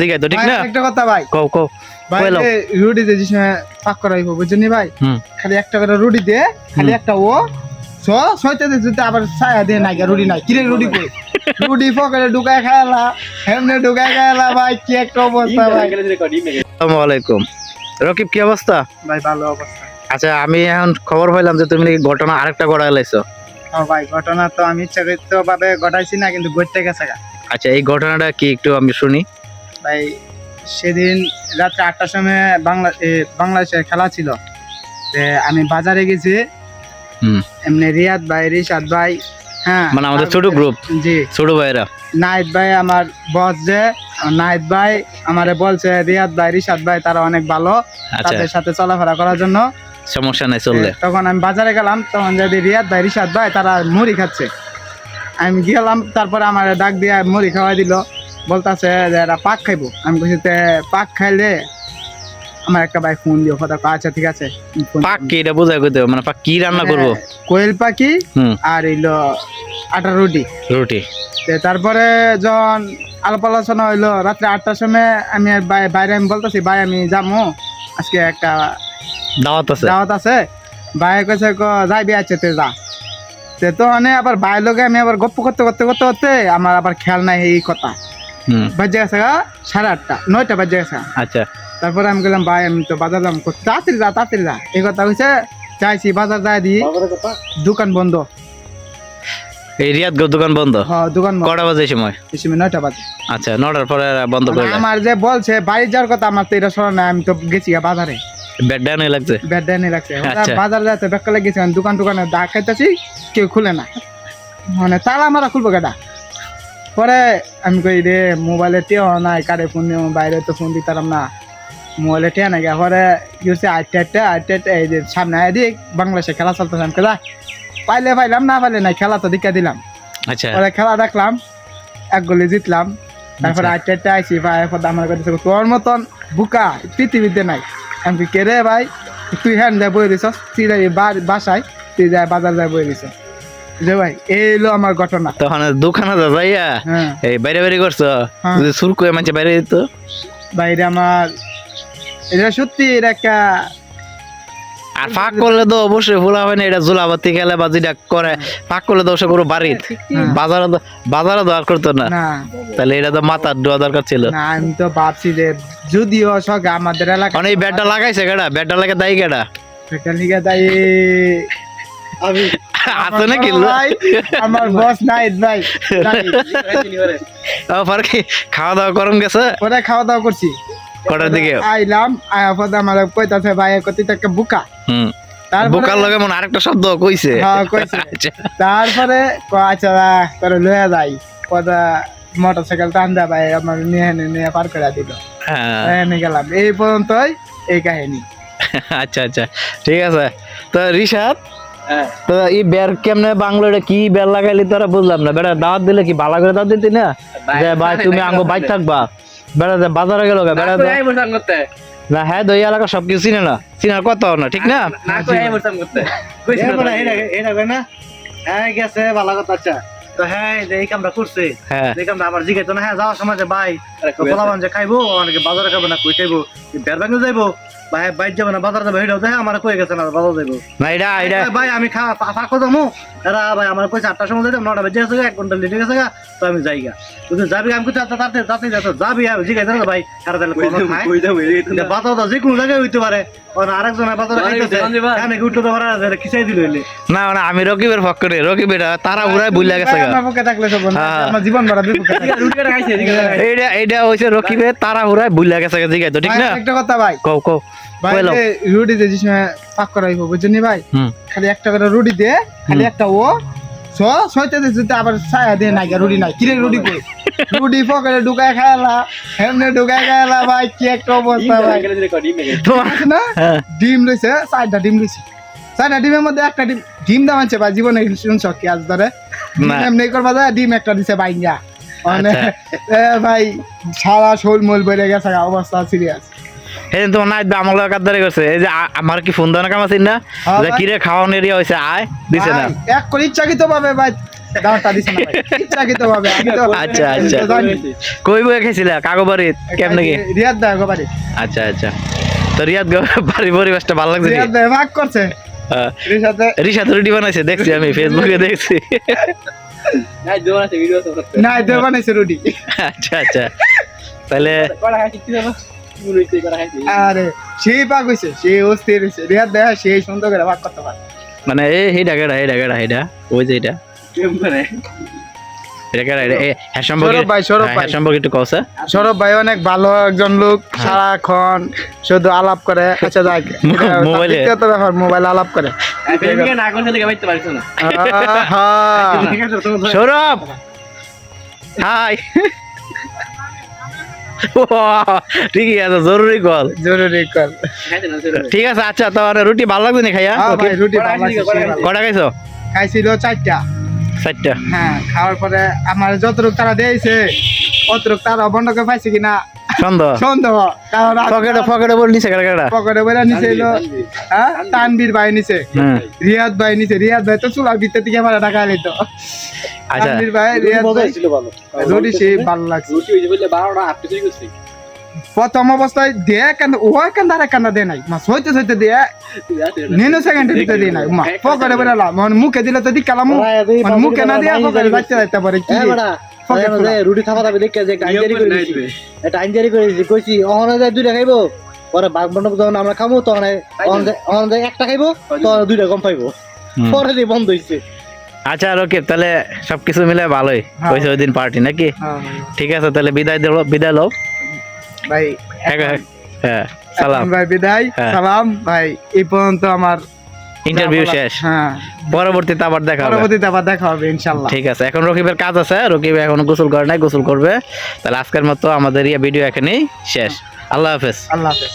থেকে তো ঠিক না? একটা কথা ভাই। কও কও ভাই কইলো। যে রুটি যে সময় পাক করাইবো ভাই? খালি একটা করে রুটি দে খালি একটা ও ছ ছয়তে দে যদি আবার ছায়া দিয়ে নাই রুটি নাই কিরে রুটি কই? রুটি পকেটে ঢুকায় খায়ালা এমনি ঢুকায় খায়ালা ভাই কি একটা অবস্থা ভাই। আসসালামু আলাইকুম। রকিব কি অবস্থা? ভাই ভালো অবস্থা। আচ্ছা আমি এখন খবর পাইলাম যে তুমি নাকি ঘটনা আরেকটা গড়া লাইছো। ভাই ঘটনা তো আমি ইচ্ছাকৃত ভাবে ঘটাইছি না কিন্তু ঘটতে গেছে আচ্ছা এই ঘটনাটা কি একটু আমি শুনি। ভাই সেদিন রাত্রে আটটার সময় বাংলা বাংলাদেশের খেলা ছিল। আমি বাজারে গেছি। এমনি রিয়াদ ভাই রিশাদ ভাই হ্যাঁ মানে আমাদের ছোট গ্রুপ জি। ছোট ভাইরা নাইট ভাই আমার বস যে নাইট ভাই আমারে বলছে রিয়াদ ভাই রিশাদ ভাই তারা অনেক ভালো। আচ্ছা। তাদের সাথে চলাফেরা করার জন্য। সমস্যা নাই চললে তখন আমি বাজারে গেলাম তখন যদি রিয়াদ ভাই রিশাদ ভাই তারা মুড়ি খাচ্ছে। আমি গেলাম তারপরে আমার ডাক দিয়ে মুড়ি খাওয়াই দিল। বলতাছে যে এরা পাক খাইবো। আমি বলছি "তে পাক খাইলে আমার একটা ভাই ফোন দিও। কথা আচ্ছা ঠিক আছে। পাক কি? এটা বোঝাই কইতে মানে পাক কি রান্না করব? হ্যাঁ, কোয়েল পাখি আর এইলো আটা রুটি। রুটি। তে তারপরে যখন আলাপ আলোচনা হইল রাত্রে আটটার সময় আমি বাইরে আমি বলতেছি ভাই আমি যাব আজকে একটা দাওয়াত আছে। দাওয়াত আছে। ভাই কইছে ক যাইবি আছে তে যা। তে তো মানে আবার ভাইয়ের লগে আমি আবার গপ্প করতে করতে করতে করতে আমার আবার খেয়াল নাই এই কথা। বাজে গেছে গা সাড়ে আটটা নয়টা বাজে গেছে আচ্ছা। তারপরে আমি গেলাম ভাই আমি তো বাজার কই, তাড়াতাড়ি যা তাড়াতাড়ি যা। এই কথা কইছে যাইছি বাজার যাই দি। দোকান বন্ধ। এই দোকান বন্ধ? হ্যাঁ দোকান কটা বাজে সময়? এই সময় নয়টা বাজে। আচ্ছা নটার পরে বন্ধ করে আমার যে বলছে বাড়ি যাওয়ার কথা আমার তো এটা শোনা নাই আমি তো গেছি গা বাজারে। লাগছে? লাগছে। আচ্ছা। বাজার যাতে বেকালে গেছি দোকান দোকানে দা খাইতেছি কেউ খুলে না। মানে তালা মারা খুলবো কেটা পরে আমি কই রে মোবাইলে টেও নাই কারে ফোন নিও বাইরে তো ফোন দিতাম না। মোবাইলে টেয়া নাই গা পরে কি হচ্ছে আটটা আটটা আটটা আটটা এই যে সামনে আয় দিক বাংলাদেশে খেলা চলতেছে আমি কেদা পাইলে পাইলাম না পাইলে নাই খেলা তো দিকা দিলাম। আচ্ছা। পরে খেলা দেখলাম এক গোলে জিতলাম। তারপরে। আটটা আটটা আইসি ভাই এখন আমার কাছে তোর মতন বুকা পৃথিবীতে নাই। আমি কি, কে রে ভাই তুই হ্যান যায় বই দিছ তুই যাই বাসায় তুই যাই বাজার যায় বই দিছ যে ভাই এই হলো আমার ঘটনা। তখন দোকানে যা যাইয়া হ্যাঁ। এই বাইরে বাইরে করছ? হ্যাঁ। যদি সুর করে মানছে বাইরে দিত? বাইরে আমার এটা সত্যি এটা একটা আর ফাঁক করলে তো অবশ্যই ভুল হবে না এটা জুলাবাতি খেলে বা যেটা করে ফাঁক করলে তো কোনো বাড়িত। হ্যাঁ। বাজারে তো বাজারে দর করতো না। তাহলে এটা তো মাথার দেওয়া দরকার ছিল। না আমি তো ভাবছি যে যদিও সঙ্গে আমাদের এলাকা মানে এই ব্যাটটা লাগাইছে কেডা? ব্যাটটা লাগে তাই কেডা? সেটা লিগে তাই আমি আছে নাকি? আমার আমার বস নাই ভাই। পর কি খাওয়া দাওয়া গেছে? পরে খাওয়া দাওয়া করছি। কটার দিকে? আইলাম আয়া পরে আমার কইতাছে ভাই কতি বুকা। হুম। তারপরে বোকার লগে মনে আরেকটা শব্দ কইছে। হ্যাঁ, কইছে। আচ্ছা। তারপরে আচ্ছা তোর লয়ে যাই। পরে মোটর সাইকেল টান দা ভাই আমার নিয়ে নিয়ে পার করে দিল। হ্যাঁ, গেলাম। এই পর্যন্তই এই কাহিনী। আচ্ছা আচ্ছা। ঠিক আছে। তো রিশাদ তো এই বের কেমনে বাংলো এটা কি বের লাগাইলি তোরা বুঝলাম না। বেটা দাওয়াত দিলে কি ভালো করে দাওয়াত দিতি না? যে ভাই তুমি আঙ্গো বাইক থাকবা। বেটা যে বাজারে গেল বেটা না হ্যাঁ দই এলাকা সবকিছু চিনে না। চিনার কথা না ঠিক না? হ্যাঁ গেছে ভালো কথা আচ্ছা। তো হ্যাঁ যে এই কামটা করছে। হ্যাঁ। এই কামটা আমার জিজ্ঞাসা না। হ্যাঁ যাওয়ার সময় যে ভাই বলাবান যে খাইবো অনেকে বাজারে খাব না কই খাইবো? বের ব্যাঙ্গে যাইবো। ভাই ভাই যাব না বাজার যাব হেঁটেও দেয় আমার কই গেছে না বাজার যাব ভাই এটা এটা। ভাই আমি খা ফাঁকো যাব এরা ভাই আমার কইছে আটটার সময় যাইতাম নটা বেজে গেছে এক ঘণ্টা লেটে গেছে তো আমি যাই গা যাবি আমি আচ্ছা তাতে তাতে যাতে যাবি আমি জিজ্ঞাসা না ভাই? কারা তাহলে কোনো খায়। কিন্তু বাজার তো যে কোনো জায়গায় হইতে পারে। না, দিল হইলে না আমি রকিবের পক্ষ রে রকিবের তারা উড়াই বুঝলা গেছে গা। আমার পক্ষে থাকলে সব হ্যাঁ। আমার জীবন ভরা বিপক্ষে এইটা এইটা হইছে রকিবের তারা উড়াই বুঝলা গেছে জিগাই তো ঠিক না? একটা কথা ভাই। কও কও ভাই রুটি যে সময় পাক করাইব বুঝছেন ভাই? খালি একটা করে রুটি দে খালি একটা ও ছ ছয়তে দে যদি আবার ছায়া দিয়ে নাই রুটি নাই। কিরে রুটি কই? রুটি পকেটে ঢুকায় খায়ালা এমনি ঢুকায় খায়ালা ভাই কি একটা অবস্থা ভাই। তোমার আছে না? হ্যাঁ। ডিম লইছে চারটা ডিম লইছে। চারটা ডিমের মধ্যে একটা ডিম ডিম দাম আছে ভাই জীবনে শুনছ কি আজ ধরে। এমনি করবা যায় ডিম একটা দিছে বাইঙ্গা। মানে আচ্ছা। এ ভাই সারা শোল মোল বেড়ে গেছে অবস্থা সিরিয়াস এই তোমার নাইট আমার লগে কাদ্দারি করছে এই যে আমার কি ফোন দেওয়ার কাম আছে না? হ্যাঁ যে। কিরে খাওয়ানোর এরিয়া হয়েছে আয় দিছে না। এক করে ইচ্ছাকৃত ভাবে ভাই দাওয়াতটা দিছে না ভাই। ইচ্ছাকৃত ভাবে আচ্ছা, আচ্ছা। কই খেয়েছিলা কাগবাড়িত কেমনে কি? রিয়াদ দা আচ্ছা আচ্ছা। তো রিয়াদ গো বাড়ি পরিবেশটা ভালো লাগছে রিয়াদ দা ভাগ করছে। রিসাদ রুটি বানাইছে দেখছি আমি ফেসবুকে দেখছি। না দে বানাইছে রুটি। আচ্ছা আচ্ছা। তাহলে আরে সেই পাক হইছে সেই অস্থির রিয়াদ সেই সুন্দর করে ভাগ করতে পারে। মানে এই হেডা কেডা হেডা কেডা হেডা ওই যে এটা। এ, হ্যাঁ সৌরভ ভাই, হ্যাঁ। হ্যাঁ অনেক ভালো একজন লোক সারাক্ষণ শুধু আলাপ করে। আচ্ছা যাক মো- ব্যাপার মোবাইল আলাপ করে। সৌরভ! হাই। ঠিকই আছে জরুরি কল জরুরি কল ঠিক আছে আচ্ছা তো আর রুটি ভালো লাগবে না খাইয়া? হ্যাঁ রুটি কটা খাইছো খাইছিল চারটা। চারটা। হ্যাঁ খাওয়ার পরে আমার যতটুক তারা দিয়েছে অতটুক তারা বন্ধকে পাইছে কিনা সন্দেহ? সন্দেহ। কারণ পকেটে পকেটে বল নিছে পকেটে এলো হ্যাঁ? তানবীর ভাই রিয়াদ ভাই রিয়াদ ভাই তো চুলার ভিতর থেকে আমার টাকা নিত আচ্ছা। তানবীর ভাই রিয়াদ ভাই। রুটি সেই ভালো লাগছে। প্রথম অবস্থায় দিয়ে কেন ও কেন তারা কেন দেয় নাই। মাছ হইতে হইতে দিয়ে নিনো সেকেন্ডে দিতে দিয়ে নাই। মা পকেটে বেড়ালাম মানে মুখে দিলে তো দিকালাম মুখে না দিয়ে পকেটে যাইতে যাইতে পারে কি। রুটি থাপা থাপি দেখে যে আইনজারি করে দিছি। এটা আইনজারি করে দিছি। কইছি অহনে যায় দুইটা খাইবো। পরে বাঘ মণ্ডপ যখন আমরা খামো তখন অহন যায় একটা খাইবো তখন দুইটা কম পাইবো। পরে দিয়ে বন্ধ হইছে। আচ্ছা রকিব তাহলে সবকিছু মিলে ভালোই। হ্যাঁ। হয়েছে ওই দিন পার্টি নাকি? হ্যাঁ, ঠিক আছে তাহলে বিদায় দিল বিদায় লো ভাই হ্যাঁ হ্যাঁ সালাম। ভাই বিদায় হ্যাঁ। সালাম। ভাই এই পর্যন্ত আমার ইন্টারভিউ শেষ। হ্যাঁ। পরবর্তীতে আবার দেখা হবে। পরবর্তীতে আবার দেখা হবে ইনশাআল্লাহ। ঠিক আছে এখন রকিবের কাজ আছে রকিব এখন গোসল করে নাই গোসল করবে। তাহলে আজকের মতো আমাদের ইয়ে ভিডিও এখানেই শেষ। আল্লাহ হাফেজ। আল্লাহ হাফেজ।